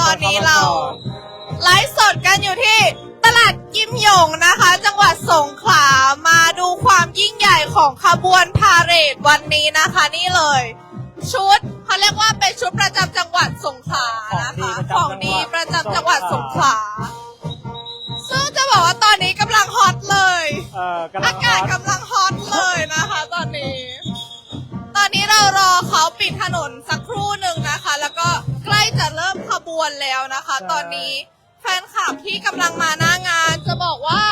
ตอนนี้เราไลฟ์สดกันอยู่ที่ตลาดกิมหยงนะคะ จังหวัดสงขลามาดูความยิ่งใหญ่ของขบวนพาเหรดวันนี้นะคะ นี่เลย ชุดเขาเรียกว่าเป็นชุดประจำจังหวัดสงขลานะคะของดีประจำจังหวัดสงขลาซึ่งจะบอกว่าตอนนี้กำลังฮอตเลยเอ่อกำลัอางกาศกำลังฮอตเลยนะคะ ตอนนี้ต อนนี้เรารอเขาปิดถนนสักครู่หนึ่งนะคะ แล้วก็ใกล้จะเริ่มขบวนแล้วนะคะ ตอนนี้แฟนคลับที่กำลังมาหน้างานจะบอกว่า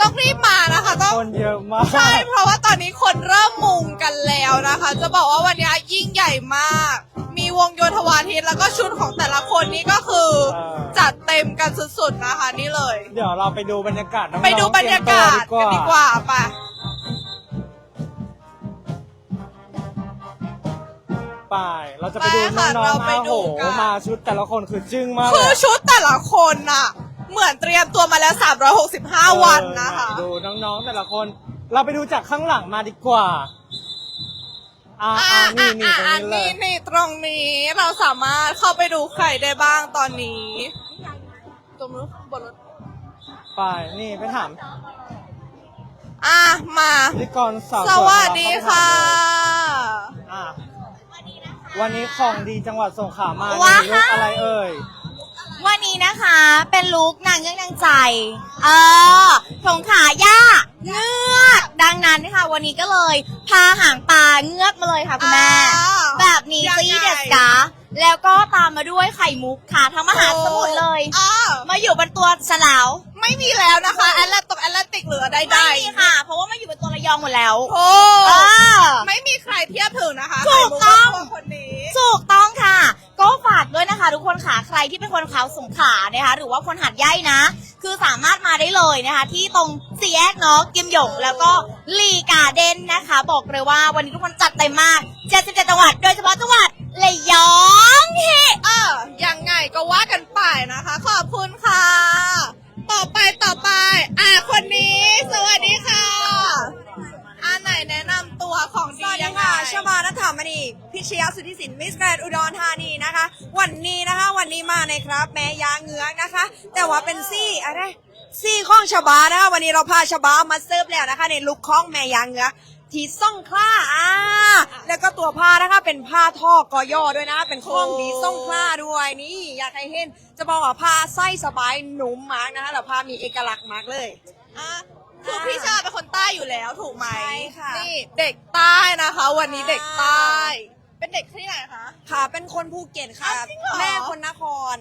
ต้องรีบมานะคะ ต้องคนเยอะมากใช่เพราะว่าตอนนี้คนเริ่มมุงกันแล้วนะคะ จะบอกว่าวันนี้ยิ่งใหญ่มาก มีวงโยธวาทิตแล้วก็ชุดของแต่ละคนนี้ก็คือเออจัดเต็มกันสุดๆนะคะนี่เลย เดี๋ยวเราไปดูบรรยากาศน้องๆไปดูบรรยากาศเตรีกันมดีตัวกว่าไป ไปเราจะไปดูไปค่ะน้องเราๆไปมาดูโหกันมาชุดแต่ละคนคือจึ้งมากคือเลยชุดแต่ละคนน่ะเหมือนเตรียมตัวมาแล้ว 365 วันนะคะเออดูน้องๆแต่ละคน เราไปดูจากข้างหลังมาดีกว่าอ่าอ่าอ่านี่อ่านี่ตรงอ่านี้เลยนี่นี่ตรงนี้เราสามารถเข้าไปดูใครได้บ้างตอนนี้ตรงนู้นบนรถไปนี่ไปถามอะมาพิธีกรสาวสวัสดีค่ะ อะ วันนี้ของดีจังหวัดสงขลามาว้าในลุกอะไรเอ่ย วันนี้นะคะเป็นลุกนางเงือกนางใจ เออถงขาย่าเงือกดังนั้นนะคะวันนี้ก็เลย พาหางปลาเงือกมาเลยค่ะคุณแม่ อ้าวแบบนี้ยังซีไงเดสกาแล้วก็ตามมาด้วยไข่มุกค่ะทั้งมหาสมุทรเลย อ้าวมาอยู่บนตัวฉลาว ไม่มีแล้วนะคะแอตแลนตกแอตแลนติกเหลือใดไม่มีค่ะ เพราะว่ามาอยู่บนตัวระยองหมดแล้ว ๆโอ้เออไม่มีใครเทียบถึงนะคะถูกต้อง ไข่มุกคนนี้ ถูกต้องค่ะ ก็ฝากด้วยนะคะ ทุกคนค่ะใครที่เป็นคนเขาสงขลานะคะ หรือว่าคนหัดใหญ่นะ คือสามารถมาได้เลยนะคะ ที่ตรงสี่แยกเนาะกิมหยงแล้วก็ลีการ์เด้นนะคะ บอกเลยว่าวันนี้ทุกคนจัดเต็มมาก77จังหวัด โดยเฉพาะจังหวัดระยองเฮ เออยังไงก็ว่ากันไปนะคะ ขอบคุณค่ะ ต่อไปต่อไป อะคนนี้ สวัสดีค่ะอะไหนแนะนำตัวของสดีวัสดียังไงค่ะชมานัฐามณีพิชยาสุทธิสินมิสแกรนอุดรธานีนะคะ วันนี้นะคะวันนี้มาในครับ แม่ยางเงื้อกนะคะ แต่ว่าเป็นซี่อะไรซี่ข้องชบานะคะวันนี้เราพาชบามาเสิร์ฟแล้วนะคะ ในลุคข้องแม่ยางเงื้อก ที่ซ่องคล้าอ่าแล้วก็ตัวผ้านะคะเป็นผ้าทอกอย่อด้วยนะ เป็นข้องดีซ่องคล้าด้วยนี่อยากให้เห็นจะบอกว่าผ้าไส้สบายหนุ่มมากนะคะแล้วผ้ามีเอกลักษณ์มากเลย อะคือพี่ชาเป็นคนใต้อยู่แล้วถูกไหมใช่ค่ะนี่เด็กใต้นะคะ วันนี้เด็กใต้ เป็นเด็กที่ไหนคะ ค่ะ เป็นคนภูเก็ตค่ะ อ้าวจริงเหรอ แม่คนนคร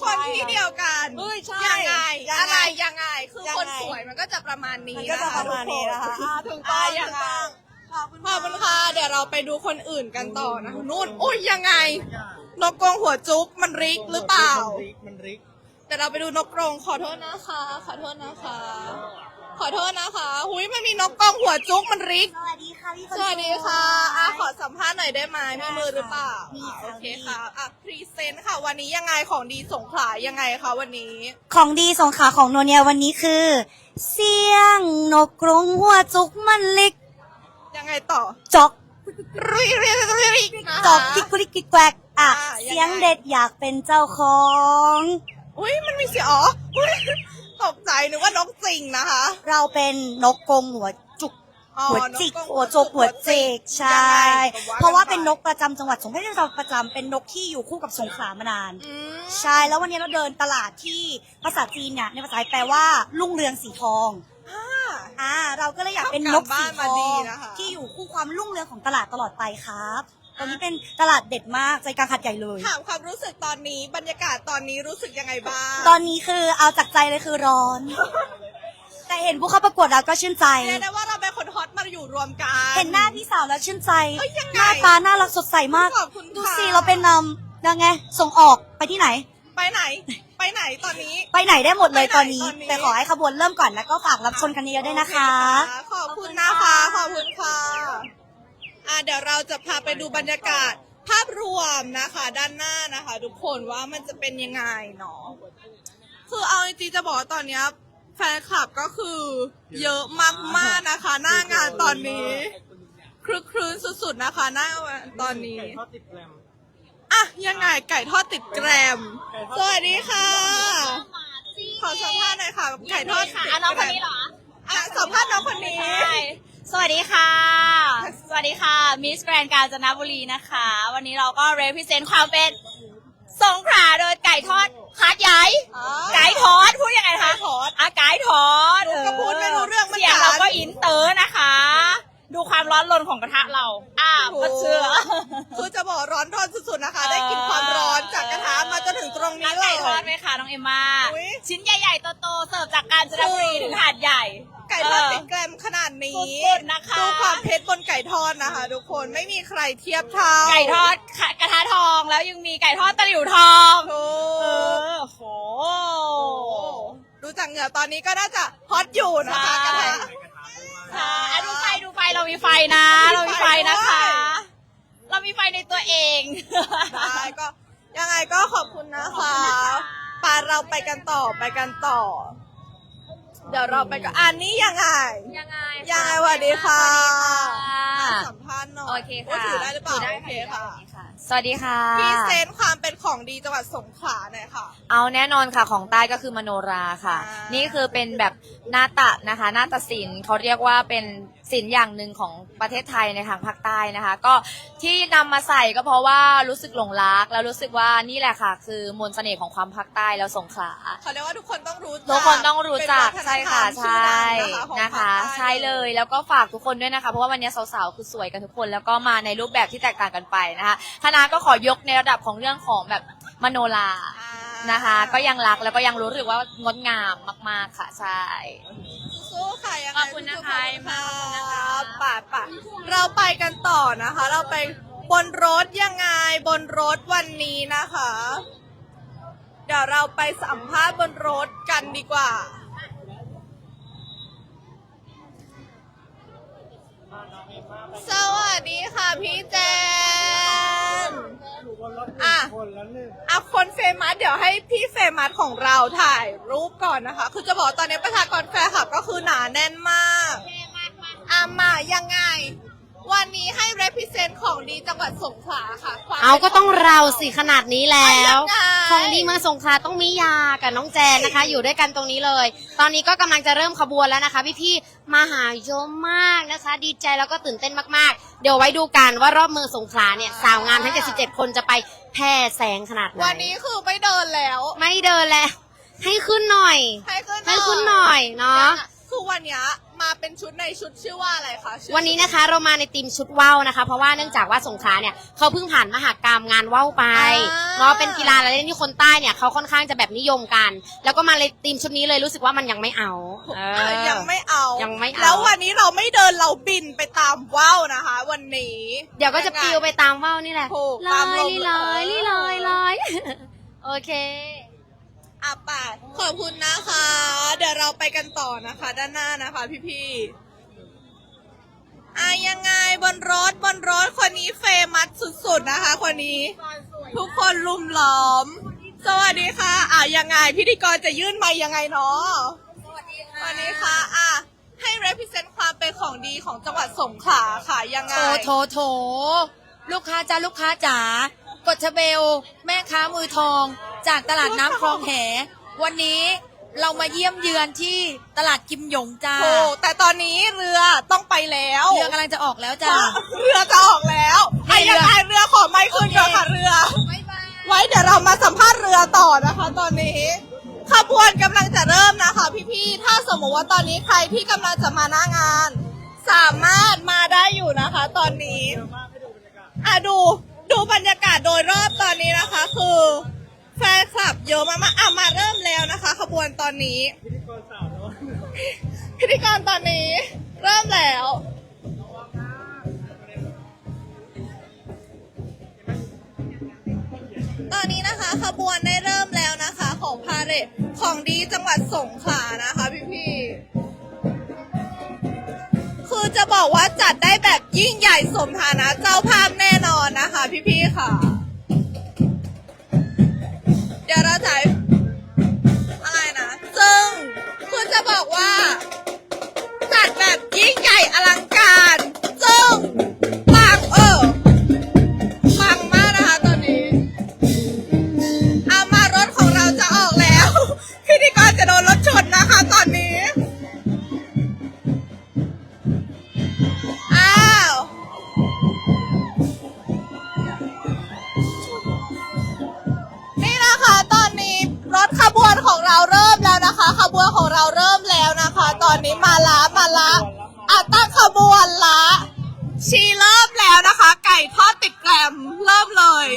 คนที่เดียวกันเฮ้ยใช่ยังไงยังไงอะไรยังไง คือยังไงคนสวยมันก็จะประมาณนี้มันก็จะประมาณนี้นะคะอ่าถูกต้องอ่าถูกต้องขอบคุณขอบคุณค่ะเดี๋ยวเราไปดูคนอื่นกันต่อนะคะนู่นอุ้ยยังไง นกกรงหัวจุ๊บมันริกหรือเปล่ามันริกมันริกเดี๋ยวเราไปดูนกกรงขอโทษนะคะ ขอโทษนะคะ ขอโทษนะคะหุยมันมีนกกรงหัวจุ๊กมันริก สวัสดีค่ะพี่สวัสดีค่ะอะ ขอสัมภาษณ์หน่อยได้ไหมมีมือหรือเปล่ามีอะค่ะโอเคค่ะอะพรีเซนต์ค่ะ วันนี้ยังไงของดีสงขลายังไงคะวันนี้ ของดีสงขลาของโนเนียวันนี้คือ เสียงนกกรงหัวจุกมันเล็กยังไงต่อจอกริกริกริกริกนะคะจอกกิกกุลิกกิกแกวกอะอ่ายังไงเสียงเด็ดอยากเป็นเจ้าของ อุ้ยมันมีเสียงอ๋ออุ๊ย ตกใจนึกว่านกจริงนะคะ เราเป็นนกกรงหัวจุกอ๋อหัวจิกนกรงหัวโจกหัวเจกใช่ ยังไงก็เพราะว่ากัเป็นนกประจำจังหวัดสงขลาไม่ใช่ประจำเป็นนกที่อยู่คู่กับสงขลามานาน อืม ใช่แล้ววันนี้เราเดินตลาดที่ภาษาจีนเนี่ยในภาษาไทยแปลว่ารุ่งเรืองสีทองอ่าอ่าเราก็เลยอยากเป็นนกสีทเข้ากับบ้านมาดีองนะคะ ที่อยู่คู่ความรุ่งเรืองของตลาดตลอดไปครับ ตอนนี้เป็นตลาดเด็ดมากใจกลางขัดใหญ่เลย ถามความรู้สึกตอนนี้บรรยากาศตอนนี้รู้สึกยังไงบ้างตอนนี้คือเอาจากใจเลยคือร้อน แต่เห็นผู้เข้าประกวดแล้วก็ชื่นใจ เรียกได้ว่าเราเป็นคนฮอตมาอยู่รวมกัน เห็นหน้าพี่สาวแล้วชื่นใจ เอ้ยยังไงหน้าตาน่ารักสดใสมาก ขอบคุณดูค่ะสิเราเป็นนำยังไง ส่งออกไปที่ไหน ไปไหน ไปไหนตอนนี้ ไปไหนได้หมดเลยไปไหนตอนนี้ตอนนี้ แต่ขอให้ขบวนเริ่มก่อนแล้วก็ฝากรับชมกันเยอะๆด้วยนะคะขอบคุณนะคะ ขอบคุณค่ะ อะเดี๋ยวเราจะพาไปดูบรรยากาศภาพรวมนะคะ ด้านหน้านะคะ ทุกคนว่ามันจะเป็นยังไงเนาะคือเอาจริงๆจะบอกว่าตอนเนี้ยแฟนคลับก็คือเยอะมากๆนะคะ หน้างานตอนนี้คลึกครื้นสุดๆนะคะ หน้างานตอนนี้เขาติดแกรมอะอะยังไงไก่ทอดติดแกรมไก่ทอดสวัสดีค่ะ ขอสัมภาษณ์หน่อยค่ะไก่ทอดค่ะติดอะน้องแกครนมนี้เหรออะสัมภาษณ์น้องคนนี้ ใช่ สวัสดีค่ะ สวัสดีค่ะ มิสแกรนกาญจนบุรีนะคะ วันนี้เราก็ represent ความเป็นสงขลาโดยไก่ทอดฮาร์ดใหญ่อ๋อไก่ทอดพูดยังไงนะคะไก่ทอดอะไก่ทอดหนูก็พูดไม่รู้เรื่องเหมือนกันเสียงเราก็อินเตอร์นะคะ ดูความร้อนรนของกระทะเราอ่าก็เชื่อคือจะบอกร้อนทอดสุดๆนะคะเออได้กลินความร้อนจากกระทะมาจนถึงตรงนี้ร้านเลไก่ยทอดไหมคะน้องเอ็มมาอุ๊ยชิ้นใหญ่ๆโตๆเสิร์ฟจากกาญจนบุรีถึงหาดใหญ่ไก่ทอดเติดแกรมขนาดนี้ สุดๆนะคะ ดูความเผ็ดบนไก่ทอดนะคะ ทุกคนไม่มีใครเทียบเท่าไก่ทอดค่ะกระทะทองแล้วยังมีไก่ทอดตะหลิวทองถูเอกอโหดูจากเหงื่อตอนนี้ก็น่าจะฮอตอยู่นะคะกระทะค่ะอะดูไฟดูไฟเรามีไฟนะ เรามีไฟนะคะ เรามีไฟในตัวเองได้ก็ยังไงก็ขอบคุณนะคะปาเราไปกันต่อไปกันต่อ เดี๋ยวเราไปกันอันนี้ยังไง ยังไงยังไงสวัสดีค่ะ สวัสดีค่ะสัมภาษณ์หน่อยโอเคค่ะว่าถือได้หรือเปล่าถืได้โอเคค่ะ สวัสดีค่ะพี่เซนความเป็นของดีจังหวัดสงขลาหน่อยค่ะ เอาแน่นอนค่ะของใต้ก็คือมโนราค่ะ อ่านี่ นี่คือเป็นแบบนาฏะนะคะนาฏศิลป์เขาเรียกว่าเป็น ศิลป์อย่างหนึ่งของประเทศไทยในทางภาคใต้นะคะ ก็ที่นำมาใส่ก็เพราะว่ารู้สึกหลงรัก แล้วรู้สึกว่านี่แหละค่ะ คือมนต์เสน่ห์ของความภาคใต้แล้วสงขลาเขาเรียกว่าทุกคนต้องรู้จักทุกคนต้องรู้จักเป็นวัฒนใช่ธรรค่ะมใช่ชื่อดังนะคะของภาคใต้ใช่เลยแล้วก็ฝากทุกคนด้วยนะคะเพราะว่าวันนี้สาวๆคือสวยกันทุกคน แล้วก็มาในรูปแบบที่แตกต่างกันไปนะคะคณะก็ขอยกในระดับของเรื่องของแบบมโนราอ่า นะคะ ก็ยังรักแล้วก็ยังรู้สึกว่างดงามมาก ๆ ค่ะใช่ สู้ค่ะยังไงขอบคุณนะคะ สู้ๆขอบคุณนะคะป่าป่าเราไปกันต่อนะคะ เราไปบนรถยังไงบนรถวันนี้นะคะ เดี๋ยวเราไปสัมภาษณ์บนรถกันดีกว่า สวัสดีค่ะพี่แจน อยู่บนรถหอะนึ่งคนแล้วหนึ่งอะคนเฟมัสเดี๋ยวให้พี่เฟมัสของเราถ่ายรูปก่อนนะคะ คือจะบอกตอนนี้ประชากรแฟนคลับก็คือหนาแน่นมากอามายังไง วันนี้ให้ represent ของดีจังหวัดสงขลาค่ะควมเอาก็ต้องป็นขเราสิขนาดนี้แล้วอะยังไงของดีเมืองสงขลาต้องมียากับน้องแจนนะคะ อยู่ด้วยกันตรงนี้เลย ตอนนี้ก็กำลังจะเริ่มขบวนแล้วนะคะ พี่ๆมาหาเยอะมากนะคะ ดีใจแล้วก็ตื่นเต้นมากๆ เดี๋ยวไว้ดูกันว่ารอบเมืองสงขลาเนี่ยสาวงามทั้ง 77 คนจะไปแพร่แสงขนาดไหนวันนี้คือไม่เดินแล้ว ไม่เดินแล้วให้ขึ้นหน่อย ให้ขึ้นให้ขึ้นหน่อยเนาะ คือวันเนี้ยมาเป็นชุดในชุดชื่อว่าอะไรคะชื่อวันนี้นะคะเรามาในทีมชุดว่าวนะคะ เพราะว่าเนื่องจากว่าสงขลาเนี่ยเขาเพิ่งผ่านมหากรรมงานว่าวไปเนาะเป็นกีฬาและเล่นที่คนใต้เนี่ยเขาค่อนข้างจะแบบนิยมกัน แล้วก็มาในทีมชุดนี้เลยรู้สึกว่ามันยังไม่เอาเอออะยังไม่เอายัยังไม่เอา แล้ววันนี้เราไม่เดินเราบินไปตามว่าวนะคะ วันนี้ เดี๋ยวก็จะปลิวไปตามว่าวนี่แหละถูกลตามอลยมลอยลี่ลอยลอย โอเค อะป่ะขอบคุณนะคะ เดี๋ยวเราไปกันต่อนะคะ ด้านหน้านะคะ พี่ๆอะยังไงบนรถบนรถคนนี้เฟมัสสุดๆนะคะ คนนี้ ทุกคนลุมล้อม สวัสดีค่ะ อะยังไงพิธีกรจะยื่นไมค์ยังไงเนาะสวัสดีค่ะสวัสดีค่ะอะให้ represent ความเป็นของดีของจังหวัดสงขลาค่ะยังไง โถโถโถ ลูกค้าจ้าลูกค้าจ๋ากดชเบล แม่ค้ามือทอง จากตลาดน้ำคลองแห วันนี้ เรามาเยี่ยมเยือนที่ตลาดกิมหยงจ้าโอ้แต่ตอนนี้เรือต้องไปแล้วเรือกำลังจะออกแล้วจ้าเรือจะออกแล้วไอ้เรือยังไงเรือขอไม่ขึ้นก่อนค่ะเรือ ไว้เดี๋ยวเรามาสัมภาษณ์เรือต่อนะคะ ตอนนี้ขบวนกำลังจะเริ่มนะคะ พี่ๆ ถ้าสมมติว่าตอนนี้ใครที่กำลังจะมาหน้างาน สามารถมาได้อยู่นะคะ ตอนนี้อะดูดูบรรยากาศโดยรอบตอนนี้ อะมากๆอะมาเริ่มแล้วนะคะ ขบวนตอนนี้ พิธีกรสาวเนาะพิธีกรตอนนี้ เริ่มแล้ว ตอนนี้นะคะ ขบวนได้เริ่มแล้วนะคะ ของพาเหรดของดีจังหวัดสงขลานะคะพี่พี่ๆคือจะบอกว่าจัดได้แบบยิ่งใหญ่สมฐานะ เจ้าภาพแน่นอนนะคะ พี่พี่ๆค่ะ เดี๋ยวเราจะอะไรนะ ซึ่งคุณจะบอกว่าจัดแบบยิ่งใหญ่อลังการ ซึ่ง ชีเริ่มแล้วนะคะ ไก่ทอดติดแกรมเริ่มเลย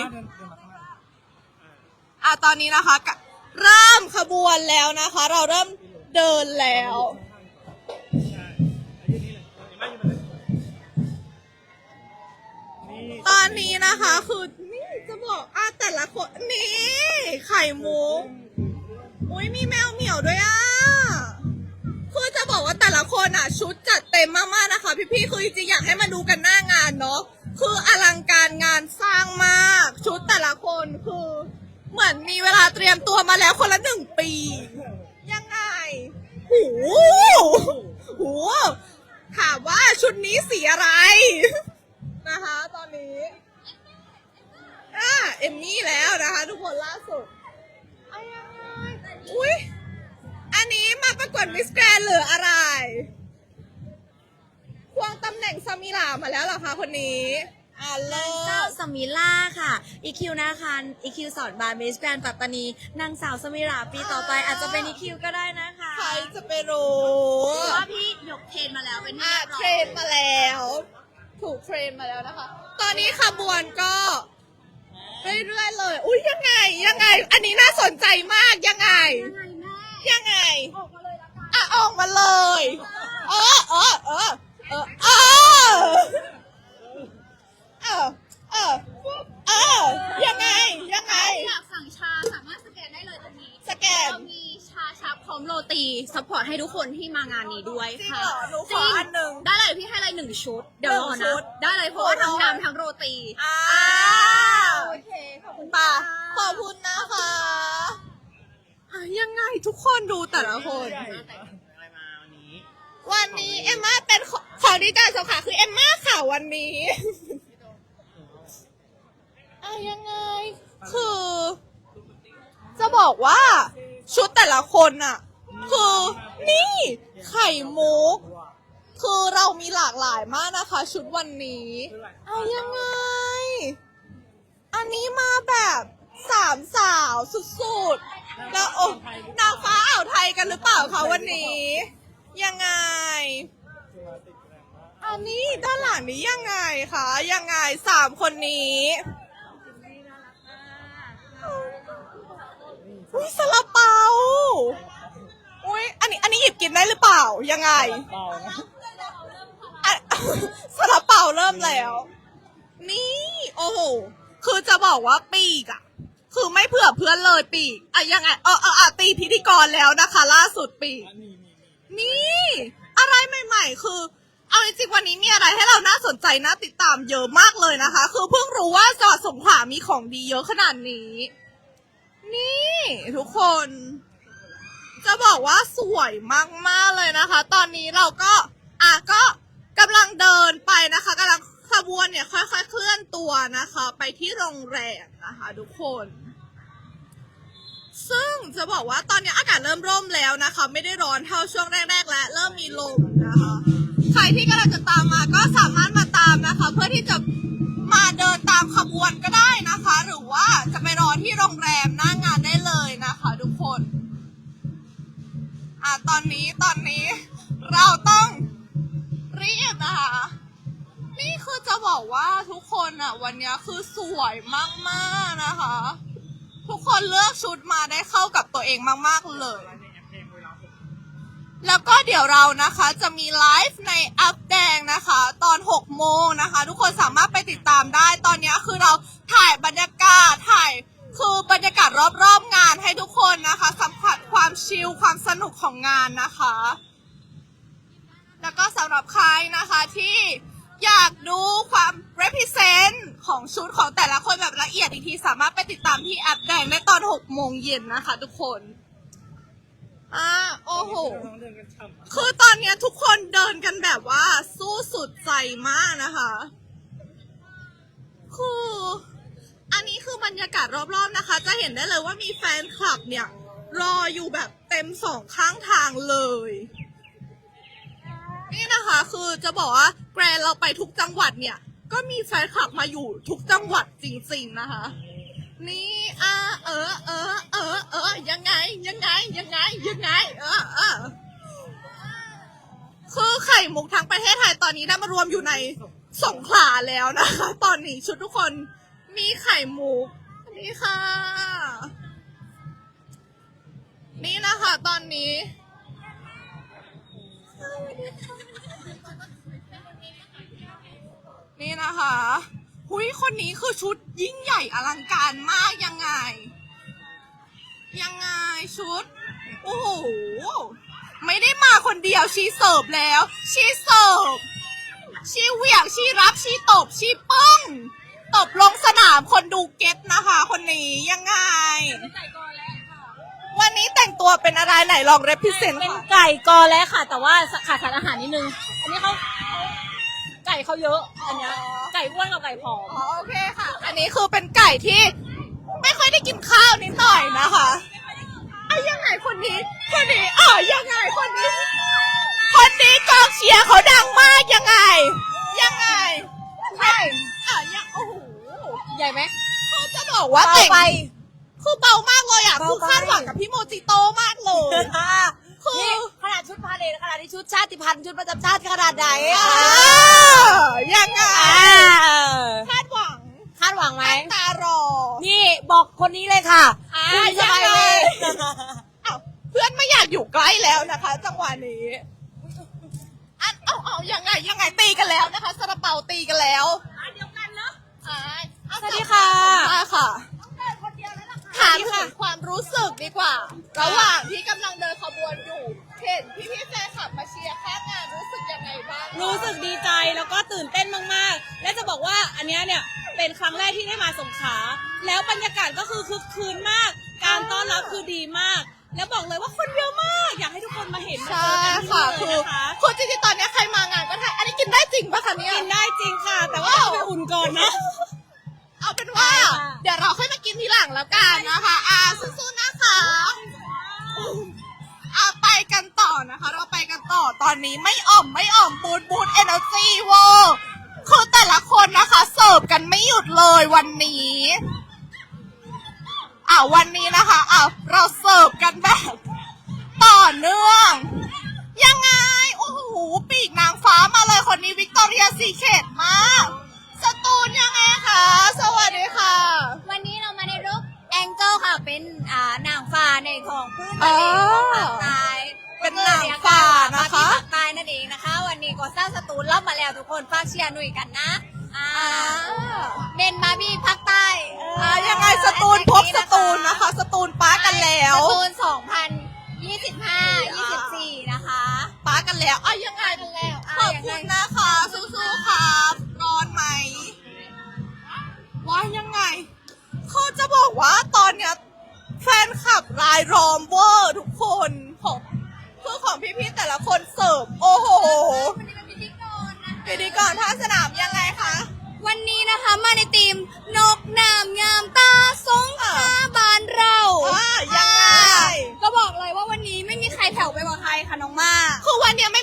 อะตอนนี้นะคะกะเริ่มขบวนแล้วนะคะ เราเริ่มเดินแล้ว ตอนนี้นะคะคือนี่จะบอกอะแต่ละคนนี่ไข่มุกอุ้ยมีแมวเหมียวด้วยอะ คือจะบอกว่าแต่ละคนอะ ชุดจัดเต็มมากๆนะคะ พี่ๆคือจริงๆอยากให้มาดูกันหน้างานเนาะคืออลังการงานสร้างมาก ชุดแต่ละคนคือ เหมือนมีเวลาเตรียมตัวมาแล้วคนละหนึ่งปี ยังไงหูหูถามว่าชุดนี้สีอะไร นะคะ ตอนนี้อ่าเอมมี่แล้วนะคะ ทุกคนล่าสุด กวดมิสแกรนหรืออะไร ควงตำแหน่งซามิลามาแล้วเหรอคะคนนี้อ่าเลิเจ้าศสมิล่าค่ะ EQ นะคะ EQ สอนบาร์มิสแกรนปัตตานีนางสาวสมิราปีต่อไปอาจจะเป็น EQ ก็ได้นะคะใครจะไปรู้เพราะว่าพี่ยกเทรนมาแล้วเป็นที่อะเรียบร้เทอรยนมาแล้ว ถูกเทรนมาแล้วนะคะ ตอนนี้ขบวนก็เรื่อยๆเลย อุ้ยยังไงยังไง อันนี้น่าสนใจมากยังไง ยังไงอะ ออกมาเลย เออเออเออเออเออเออเออเออยังไงยังไง อยากสั่งชาสามารถสแกนได้เลยตรงนี้สแกน เรามีชาชักพร้อมโรตีซัพพอร์ตให้ทุกคนที่มางานนี้ด้วยจริงค่ะเหรอหนูขออันหนึ่งได้เลยพี่ให้เลยหนึ่งชุด เดี๋ยวรอหนึ่งชุนะดได้เลยเพราะว่าโอ้ทั้งโหน้ำทั้งโรตีอ้าว โอเคขอบคุณป่ะขอบคุณนะคะ อะยังไงทุกคนดูแต่ละคน วันนี้เอมม่าเป็นขของดีใจสาขาคือเอมม่าค่ะวันนี้ อะยังไง คือ จะบอกว่า ชุดแต่ละคนอะคือนี่ไข่มุก คือเรามีหลากหลายมากนะคะ ชุดวันนี้อะยังไง อันนี้มาแบบสามสาวสุดๆ แล้วโอ้นางฟ้าอ่าวไทยกันหรือเปล่าคะวันนี้ ยังไง อันนี้ด้านหลังนี้ยังไงคะยังไงสามคนนี้อุ้ยซาลาเปาอุ้ยอันนี้อันนี้หยิบกินได้หรือเปล่ายังไงอะซาลาเปาเริ่มแล้ว นี่โอ้โหคือจะบอกว่าปีกอะคือไม่เผื่อเพื่อนเลยปีกอะยังไงเออเอออะตีพิธีกรแล้วนะคะ ล่าสุดปีกนี่ นี่ อะไรใหม่ๆ คือ เอาจริงๆวันนี้มีอะไรให้เราน่าสนใจน่าติดตามเยอะมากเลยนะคะ คือเพิ่งรู้ว่าจังหวัดสงขลามีของดีเยอะขนาดนี้ นี่ ทุกคน จะบอกว่าสวยมากๆเลยนะคะ ตอนนี้เราก็อะก็กำลังเดินไปนะคะกำลังขบวนเนี่ยค่อยๆเคลื่อนตัวนะคะ ไปที่โรงแรมนะคะ ทุกคน ซึ่งจะบอกว่าตอนนี้อากาศเริ่มร่มแล้วนะคะ ไม่ได้ร้อนเท่าช่วงแรก ๆ และเริ่มมีลมนะคะ ใครที่กำลังจะตามมาก็สามารถมาตามนะคะ เพื่อที่จะมาเดินตามขบวนก็ได้นะคะ หรือว่าจะไปรอที่โรงแรมหน้างงานได้เลยนะคะ ทุกคนอะตอนนี้ตอนนี้เราต้องรีบนะคะนี่คือจะบอกว่าทุกคนอะ วันนี้คือสวยมากๆนะคะ ทุกคนเลือกชุดมาได้เข้ากับตัวเองมาก ๆ เลย แล้วก็เดี๋ยวเรานะคะจะมีไลฟ์ในอัพแดงนะคะ ตอน 6 โมงนะคะ ทุกคนสามารถไปติดตามได้ ตอนนี้คือเราถ่ายบรรยากาศถ่ายคือบรรยากาศรอบๆงานให้ทุกคนนะคะ สัมผัสความชิลความสนุกของงานนะคะ แล้วก็สำหรับใครนะคะที่ อยากดูความ represent ของชุดของแต่ละคนแบบละเอียดอีกทีสามารถไปติดตามที่แอปแดงได้ตอน6โมงเย็นนะคะทุกคนอ่าโอ้โห คือตอนเนี้ยทุกคนเดินกันแบบว่า สู้สุดใจมากนะคะ คือ อันนี้คือบรรยากาศรอบๆนะคะ จะเห็นได้เลยว่ามีแฟนคลับเนี่ย รออยู่แบบเต็มสองข้างทางเลย นี่นะคะ คือจะบอกว่า รนเราไปทุกจังหวัดเนี่ย ก็มีแฟนคลับมาอยู่ทุกจังหวัดจริงๆนะคะ นี่อะเออเออเออเออยังไงยังไงยังไงยังไง เออเออคือไข่มุกทั้งประเทศไทยตอนนี้ได้มารวมอยู่ในสงขลาแล้วนะคะ ตอนนี้ชุดทุกคนมีไข่มุกนี่ค่ะ นี่นะคะ ตอนนี้ นี่นะคะหุยคนนี้คือชุดยิ่งใหญ่อลังการมากยังไง ยังไงชุด โอ้โห ไม่ได้มาคนเดียวชีเสิร์ฟแล้ว ชีเสิร์ฟชีเหวี่ยงชีรับชีตบชีปึ้งตบลงสนามคนดูเก็ตนะคะ คนนี้ยังไง วันนี้แต่งตัวเป็นอะไรไหนลองเรพิเซนต์เป็นค่ะ ไก่กอแล้วค่ะ แต่ว่าขาดสารอาหารนิดนึง อันนี้เขา ก่เขาเยอะอันเนี้ยไก่อ้วนกับไก่ผอม อ๋อโอเคค่ะ อันนี้คือเป็นไก่ที่ ไม่ค่อยได้กินข้าวนิดหน่อยนะคะอะยังไงคนนี้ คนนี้อ๋อยังไงคนนี้ คนนี้กองเชียร์เขาดังมากยังไง ยังไงใช่อะยังโอ้โหใหญ่ไหมเขาจะบอกว่าแต่งคือเบามากเลยอะคือคาดหวังกับพี่โมจิโตมากเลย คือนี่ขนาดชุดพาเลทขนาดที่ชุดชาติพันธุ์ชุดประจำชาติขนาดไหนอ่ายังไงคาดหวังคาดหวังไหมตั้งตารอ นี่บอกคนนี้เลยค่ะอ่าคุณสบายยังไงเลยอ้าวเพื่อนไม่อยากอยู่ใกล้แล้วนะคะ จังหวะนี้อันเอาเอายังไงยังไงตีกันแล้วนะคะซาลาเปาตีกันแล้วเดียวกันเนาะสวัสดีค่ะมาค่ะ ถามถึงความรู้สึกดีกว่า ระหว่างที่กำลังเดินขบวนอยู่ เห็นพี่พี่ๆแฟนคลับมาเชียร์ข้างงานรู้สึกยังไงบ้างรู้สึกดีใจแล้วก็ตื่นเต้นมากๆ และจะบอกว่าอันเนี้ยเนี่ยเป็นครั้งแรกที่ได้มาสงขลาแล้วบรรยากาศก็คือคึกคืนมาก การต้อนรับคือดีมาก แล้วบอกเลยว่าคนเยอะมาก อยากให้ทุกคนมาเห็นมาใช่เจอกันที่ค่ะนี่คือเลยนะคะคือจริงๆตอนเนี้ยใครมางานก็ได้ อันนี้กินได้จริงปะคะเนี่ย กินได้จริงค่ะ แต่ว่าเอาไปอุ่นก่อนนะ เอาเป็นว่าได้ค่ะเดี๋ยวเราค่อยมากินทีหลังแล้วกันนะคะ อ่าสู้ๆนะคะอ่าไปกันต่อนะคะ เราไปกันต่อตอนนี้ไม่อ่อมไม่อ่อมบูดบูดเอเนอร์จีเวอร์คือแต่ละคนนะคะเสิร์ฟกันไม่หยุดเลยวันนี้อ่าวันนี้นะคะอ่าเราเสิร์ฟกันแบบต่อเนื่อง ยังไง โอ้โหปีกนางฟ้ามาเลยคนนี้วิกตอเรียซีเคทมาก สตูนยังไงคะ สวัสดีค่ะ วันนี้เรามาในรูปแองเจิลค่ะ เป็นอ่านางฟ้าในของพื้นอ๋ทะอเลของภาคใต้เป็นนางฟ้านะคะ ภาคใต้นั่นเองนะคะ วันนี้ก็สร้างสตูนรับมาแล้วทุกคนฝากเชียร์หนุ่ยกันนะอ่าอ่าเน้นมาบี้ภาคใต้เออออ่ายังไงสตูนพบสตูนนะคะ สตูนป้ากันแล้วสตูน 2025 24 นะคะป้ากันแล้วอะยังไงป้ากันแล้วอะขอบยังคุไงณนะคะสู้ๆครับร้อนไหมว่ายังไงคือจะบอกว่าตอนเนี้ยแฟนคลับรายล้อมเวอร์ทุกคนของคือของพี่ๆแต่ละคนเสิร์ฟโอ้โหพิธีกรท่าสนามยังไงคะ วันนี้นะคะมาในทีมนกนามงาม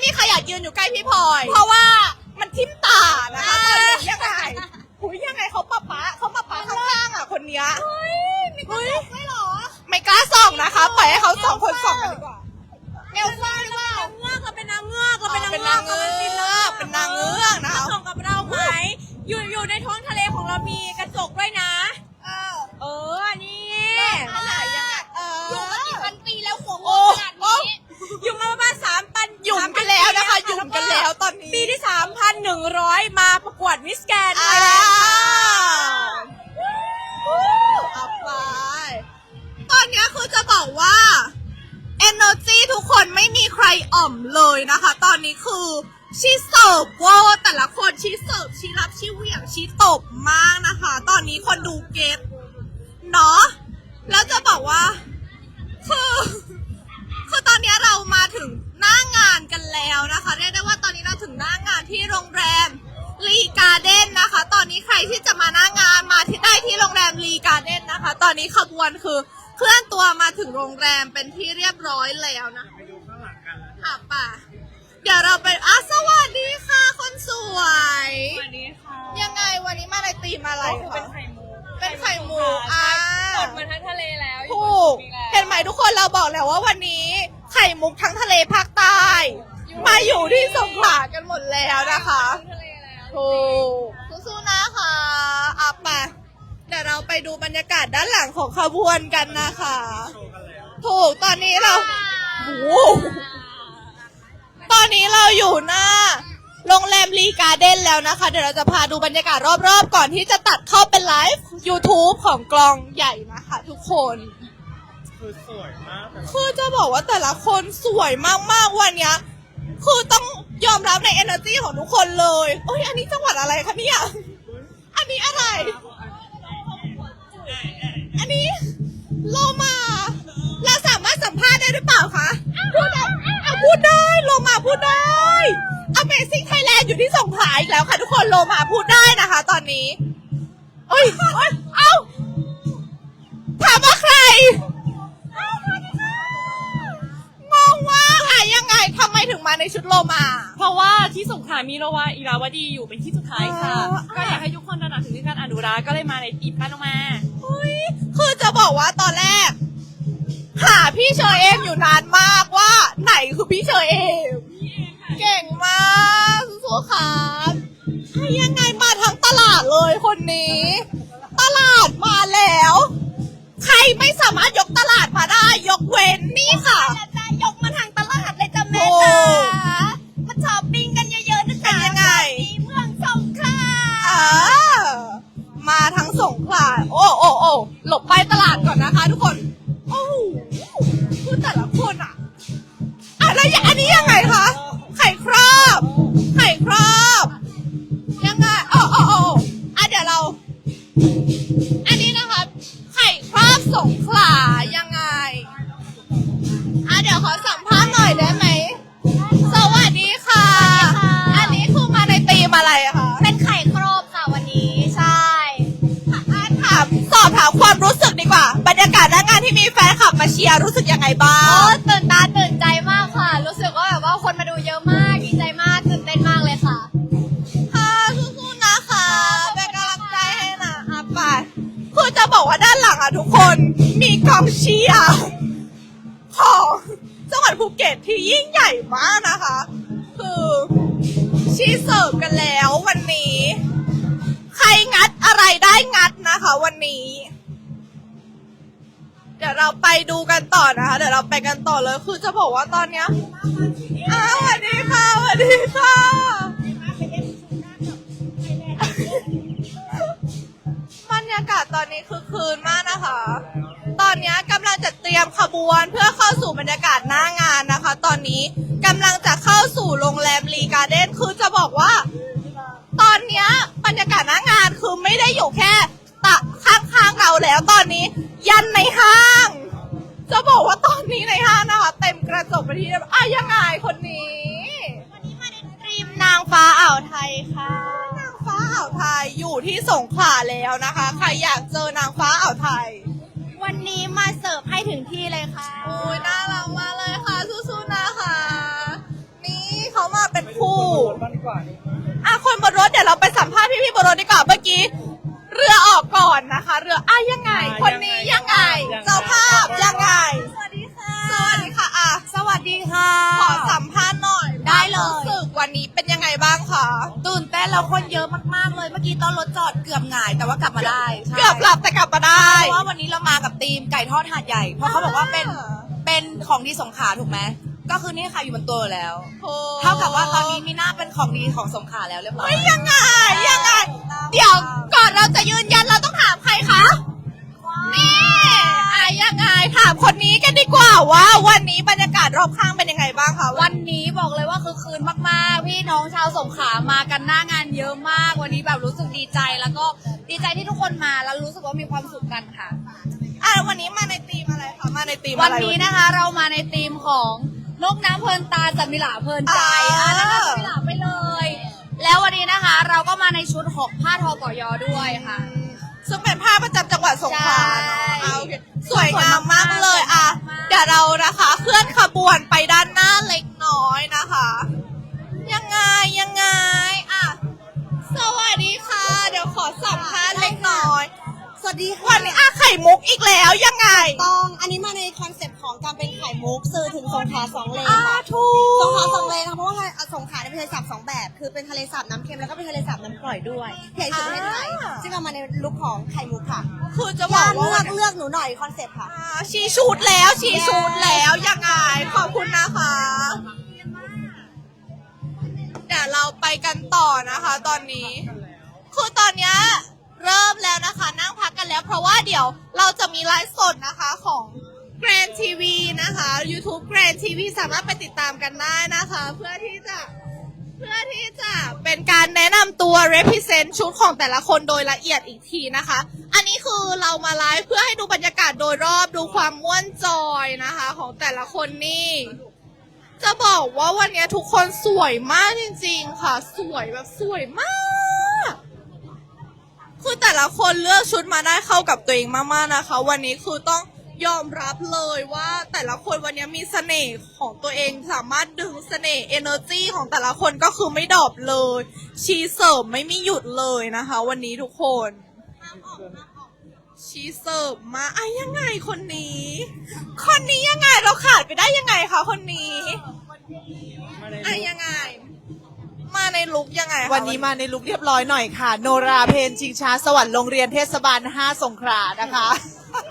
ม่มีใครอยากยืนอยู่ใกล้พี่พลอย เพราะว่ามันทิ่มตานะคะตอนนี้ยังไงหุยยังไงเขาปะปะเขาปะปะข้างๆอะคนเนี้ยเฮ้ยไม่กล้าส่องไม่หรอไม่กล้าส่องนะคะปล่อยให้เขา อ่อมเลยนะคะ ตอนนี้คือชีเสิร์ฟเวอร์แต่ละคนชีเสิร์ฟชีรับชีเหวี่ยงชีตบมากนะคะ ตอนนี้คนดูเก็ตเนาะแล้วจะบอกว่า คือคือตอนนี้เรามาถึงหน้างานกันแล้วนะคะเรียกได้ว่าตอนนี้เราถึงหน้างานที่โรงแรมรีการ์เด้นนะคะ ตอนนี้ใครที่จะมาหน้างานมาที่ได้ที่โรงแรมรีการ์เด้นนะคะ ตอนนี้ขบวนคือเคลื่อนตัวมาถึงโรงแรมเป็นที่เรียบร้อยแล้วนะไป ค่ะป่ะ เดี๋ยวเราไปอะสวัสดีค่ะ คนสวย สวัสดีค่ะยังไงวันนี้มาในธีมอะไรก็คือคะเป็นไข่มุกเป็นไข่หมูอ่า สดมาทั้งทะเลแล้วอยู่บถูนกมีแล้วเห็นไหมทุกคนเราบอกแล้วว่าวันนี้ไข่มุกทั้งทะเลภาคใต้ มาอยู่ที่สงขลากันหมดแล้วนะคะ ทั้งทะเลแล้วถูกสู้ๆนะคะอะไปเดี๋ยวเราไปดูบรรยากาศด้านหลังของขบวนกันนะคะ ถูกตอนนี้เราโอ้โห ตอนนี้เราอยู่หน้าโรงแรมรีการ์เด้นแล้วนะคะ เดี๋ยวเราจะพาดูบรรยากาศรอบๆ ก่อนที่จะตัดเข้าเป็นไลฟ์ YouTube ของกลองใหญ่นะคะทุกคน คือสวยมากแต่คือจะบอกว่าแต่ละคนสวยมากๆวันเนี้ยคือต้องยอมรับใน energy ของทุกคนเลยโอ้ยอันนี้จังหวัดอะไรคะเนี่ยอันนี้อะไร อันนี้โลมา เราสามารถสัมภาษณ์ได้หรือเปล่าคะ พูดได้อะพูดได้โลมาพูดได้ Amazing Thailand อยู่ที่สงขลาอีกแล้วค่ะทุกคนโลมาพูดได้นะคะ ตอนนี้เอ้ยเอ้ยเอ้าถามว่าใครงงมากอะยังไงทำไมถึงมาในชุดโลมา เพราะว่าที่สงขลามีโรวาอีราวดีอยู่เป็นที่สุดท้ายค่ะ อ๋อ ก็อยากให้ทุกคนตระหนักถึงเรื่องการอนุรักษ์ก็เลยมาในทีมพาโนมา เฮ้ยคือจะบอกว่าตอนแรก หาพี่เชอเอมอยู่นานมากว่า ไหนคือพี่เชอเอมเก่งมากสู้ๆครับอะยังไงมาทั้งตลาดเลยคนนี้ ตลาดมาแล้ว ใครไม่สามารถยกตลาดมาได้ ยกเว้นนี่ค่ะจะยกมาทางตลาดเลยจ้ะแม่โอ้จ๋ามาช้อปปิ้งกันเยอะๆนะเป็จ๊ะนยังไงที่เมืองสงขลาอ่ามาทั้งสงขลาโอ้โอ้โอ้หลบไปตลาดก่อนนะคะทุกคน โอ้โหคือ แต่ละคนอะอะไรอย่างอันนี้ยังไงคะ ไข่ครอบ ไข่ครอบ ยังไงโอ้โอ้โอ้อะเดี๋ยวเรา อันนี้นะคะ ไข่ครอบสงขลา ยร์รู้สึกยังไงบ้าง ตื่น บอกว่าตอนเนี้ยอ้าวสวัสดีค่ะสวัสดีค่ะบรรยากาศตอนนี้คือคืนมากนะคะ ตอนนี้กำลังจะเตรียมขบวนเพื่อเข้าสู่บรรยากาศหน้างานนะคะ ตอนนี้กำลังจะเข้าสู่โรงแรมรีการ์เด้นคือจะบอกว่า ตอนเนี้ยบรรยากาศหน้างานคือไม่ได้อยู่แค่ตะข้างๆเราแล้วตอนนี้ยันในห้าง จะบอกว่าตอนนี้ในห้างนะคะเต็มกระจกไปที่เรียบอะยังไงคนนี้ตรีมนางฟ้าอ่าวไทยค่ะ นางฟ้าอ่าวไทยอยู่ที่สงขลาแล้วนะคะ ใครอยากเจอนางฟ้าอ่าวไทย วันนี้มาเสิร์ฟให้ถึงที่เลยค่ะโอ้ยน่ารักมากเลยค่ะสู้ๆนะคะ นี่เขามาเป็นคู่ บ้านดีกว่า อะคนบนรถเดี๋ยวเราไปสัมภาษณ์พี่ๆบนรถดีกว่าเมื่อกี้ เรือออกก่อนนะคะ เรืออะยังไงอะคนนี้ยังไงยังไง เจ้าภาพยังไง สวัสดีค่ะ สวัสดีค่ะอะสวัสดีค่ะ ขอสัมภาษณ์หน่อยได้เลย ความรู้สึกวันนี้เป็นยังไงบ้างคะตื่นเต้นแล้วคนเยอะมากๆเลย เมื่อกี้ตอนรถจอดเกือบหงาย แต่ว่ากลับมาได้ใช่เกือบหลับแต่กลับมาได้เพราะว่าวันนี้เรามากับทีมไก่ทอดหาดใหญ่ เพราะเขาบอกว่าเป็น เป็นของดีสงขลาถูกไหม ก็คือนี่ค่ะอยู่บนตัวอยู่แล้ว เท่ากับว่าตอนนี้มีหน้าเป็นของดีของสงขลาแล้วเรียบร้อยเฮ้ยยังไงยังไง เดี๋ยวก่อนเราจะยืนยันเราต้องถามใครคะ นี่อะยังไงถามคนนี้กันดีกว่าว่า วันนี้บรรยากาศรอบข้างเป็นยังไงบ้างคะวันนี้บอกเลยว่าคือคืนมากๆ พี่น้องชาวสงขลามากันหน้างานเยอะมาก วันนี้แบบรู้สึกดีใจแล้วก็ดีใจที่ทุกคนมาแล้วรู้สึกว่ามีความสุขกันค่ะ อะวันนี้มาในธีมอะไรคะมาในธีมวัอะนไร นี้นะคะเรามาในธีมของ นกน้ำเพลินตาจันมิลาเพลินใจอ่าอะนะคะจันมิลาไปเลย แล้ววันนี้นะคะเราก็มาในชุดหกผ้าทอต่อยอด้วยค่ะ ซึ่งเป็นผ้าประจำจังหวัดสงขลาใช่เนาะอะโอเคสวยงามมากเลยอะสวยมากเดี๋ยวเรานะคะเคลื่อนขบวนไปด้านหน้าเล็ก วัสดีค่ะเดี๋ยวขอสัมภาษณ์เล็กน้อยสวัสดีค่ะวันนี้อาไข่มุกอีกแล้วยังไงต้อง อันนี้มาในคอนเซปต์ของการเป็นไข่มุกสื่อถึงสงขลาสองเลนอาค่ะถูสงขลาสกองเลนค่ะเพราะว่าสงขลาเนี่ยเป็นทะเลสาบสองแบบ คือเป็นทะเลสาบน้ำเค็มแล้วก็เป็นทะเลสาบน้ำกร่อยด้วยใหญ่สุดในประเทศไทยอ่าซึ่งเรามาในลุคของไข่มุกค่ะคือจะบย่าอกเลืว่าอกเลือกหนูหน่อยคอนเซปต์ค่ะอ่าชีชูดแล้วชีชูดแล้วยังไงขอบคุณนะคะเดี๋ยวเราไปกันต่อนะคะ ตอนนี้ คือตอนเนี้ย เริ่มแล้วนะคะ นั่งพักกันแล้ว เพราะว่าเดี๋ยวเราจะมีไลฟ์สดนะคะของ Grand TV นะคะ YouTube Grand TV สามารถไปติดตามกันได้นะคะ เพื่อที่จะเพื่อที่จะเป็นการแนะนำตัว represent ชุดของแต่ละคนโดยละเอียดอีกทีนะคะ อันนี้คือเรามาไลฟ์เพื่อให้ดูบรรยากาศโดยรอบดูความม่วนจอยนะคะ ของแต่ละคนนี่ จะบอกว่าวันนี้ทุกคนสวยมากจริง ๆ ค่ะ สวยแบบสวยมาก คือแต่ละคนเลือกชุดมาได้เข้ากับตัวเองมากๆนะคะ วันนี้คือต้องยอมรับเลยว่าแต่ละคนวันนี้มีเสน่ห์ของตัวเองสามารถดึงเสน่ห์ energy ของแต่ละคนก็คือไม่ดรอปเลย ชีเสริมไม่มีหยุดเลยนะคะ วันนี้ทุกคนชีเสิร์ฟมาอะยังไงคนนี้ คนนี้ยังไงเราขาดไปได้ยังไงคะคนนี้อะยังไง มาในลุกยังไงคะวันนี้มาในลุคเรียบร้อยหน่อยค่ะ โนราเพนชิงช้าสวรรค์โรงเรียนเทศบาล 5 สงขลานะคะ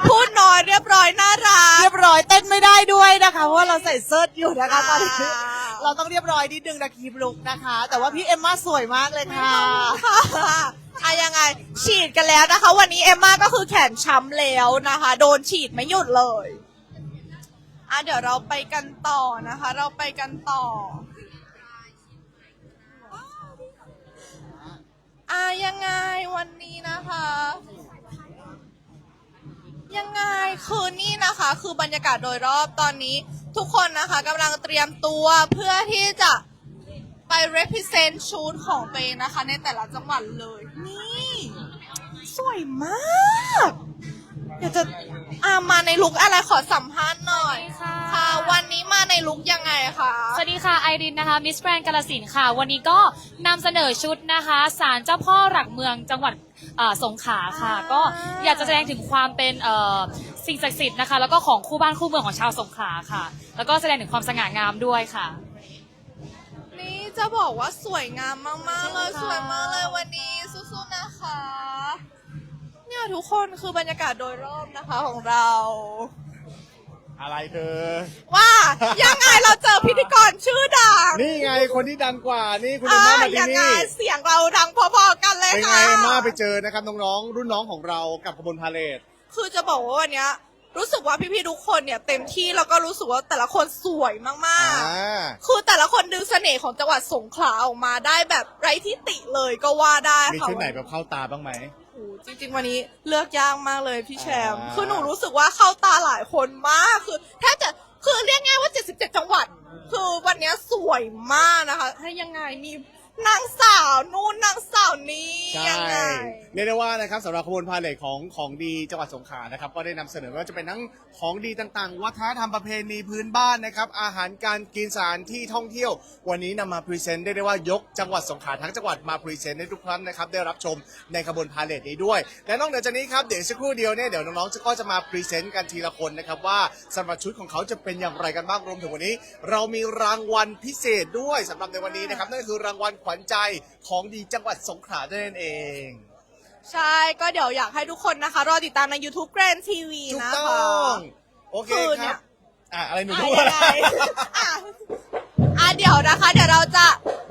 พูดน้อยเรียบร้อยน่ารักเรียบร้อยเต้นไม่ได้ด้วยนะคะ เพราะว่าเราใส่เซิร์ตอยู่นะคะตอนนี้อ่าเราต้องเรียบร้อยนิดนึงนะคีบลุกนะคะ แต่ว่าพี่เอมมาสวยมากเลยค่ะค่ะอะยังไง ฉีดกันแล้วนะคะ วันนี้เอมมาก็คือแขนช้ำแล้วนะคะ โดนฉีดไม่หยุดเลยอะเดี๋ยวเราไปกันต่อนะคะ เราไปกันต่อ อะยังไงวันนี้นะคะ ยังไงคืนนี้นะคะ คือบรรยากาศโดยรอบตอนนี้ ทุกคนนะคะกำลังเตรียมตัวเพื่อที่จะไป represent ชุดของตัวเองนะคะ ในแต่ละจังหวัดเลย นี่ สวยมาก อยากจะ อามาในลุกอะไรขอสัมภาษณ์หน่อย ค่ะ ค่ะ วันนี้มาในลุกยังไงคะสวัสดีค่ะไอรินนะคะมิสแกรนกาลสินธุ์ค่ะ วันนี้ก็นำเสนอชุดนะคะศาลเจ้าพ่อหลักเมืองจังหวัดเอ่อสงขลาค่ะ ก็อยากจะแสดงถึงความเป็นเอ่อสิ่งศักดิ์สิทธิ์นะคะ แล้วก็ของคู่บ้านคู่เมืองของชาวสงขลาค่ะ แล้วก็แสดงถึงความสง่างามด้วยค่ะ นี่จะบอกว่าสวยงามมากๆเลยขอบคุณค่ะสวยมากเลยวันนี้สู้ๆนะคะเนี่ย ทุกคนคือบรรยากาศโดยรอบนะคะของเรา อะไรเธอ ว่ายังไงเราเจอพิธีกรชื่อดังนี่ไงคนที่ดังกว่านี่คุณอ่าเอมม่ามาที่ยังไงนี่เสียงเราดังพอๆกันเลยเป็นไงค่ะเอมม่าไปเจอนะครับน้องๆรุ่นน้องของเรากับขบวนพาเลท คือจะบอกว่าวันเนี้ยรู้สึกว่าพี่ๆทุกคนเนี่ยเต็มที่แล้วก็รู้สึกว่าแต่ละคนสวยมากอ่าๆคือแต่ละคนดึงเสน่ห์ของจังหวัดสงขลาออกมาได้แบบไร้ที่ติเลยก็ว่าได้มีค่ะชุดไหนแบบเข้าตาบ้างไหมโอ้โห จริง ๆ วันนี้เลือกยากมากเลยพี่แชมป์อ่า คือหนูรู้สึกว่าเข้าตาหลายคนมากคือแทบจะคือเรียกง่ายว่า 77 จังหวัด คือวันเนี้ยสวยมากนะคะให้ยังไงมี นางสาวนู่นนางสาวนี้ใช่ยังไง เรียกได้ว่านะครับสำหรับขบวนพาเลทของของดีจังหวัดสงขลานะครับก็ได้นำเสนอว่าจะเป็นทั้งของดีต่างๆ วัฒนธรรมประเพณีพื้นบ้านนะครับอาหารการกินสถานที่ท่องเที่ยว วันนี้นำมาพรีเซนต์ได้ได้ว่ายกจังหวัดสงขลาทั้งจังหวัดมาพรีเซนต์ให้ทุกท่านนะครับได้รับชมในขบวนพาเลทนี้ด้วย และนอกเหนือจากนี้ครับเดี๋ยวสักครู่เดียวเนี่ยเดี๋ยวน้องๆก็จะมาพรีเซนต์กันทีละคนนะครับว่าสำหรับชุดของเขาจะเป็นอย่างไรกันบ้างรวมถึงวันนี้ เรามีรางวัลพิเศษด้วยสำหรับในวันนี้นะครับนั่นก็คือรางวัลขวัญใจของดีจังหวัดสงขลานั่นเอง ใช่ก็เดี๋ยวอยากให้ทุกคนนะคะ รอติดตามใน YouTube Grand TV ถูกนะต้คะ องโอเคคือคเนี่รัยบอะอะไรหนูอะพูดยังไงอะอะเดี๋ยวนะคะ เดี๋ยวเราจะ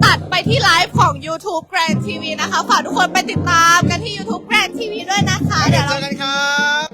ตัดไปที่ไลฟ์ของ YouTube Grand TV นะคะ ฝากทุกคนไปติดตามกันที่ YouTube Grand TV ด้วยนะคะ เดี๋เดี๋ยยววเจเรา อกันครับ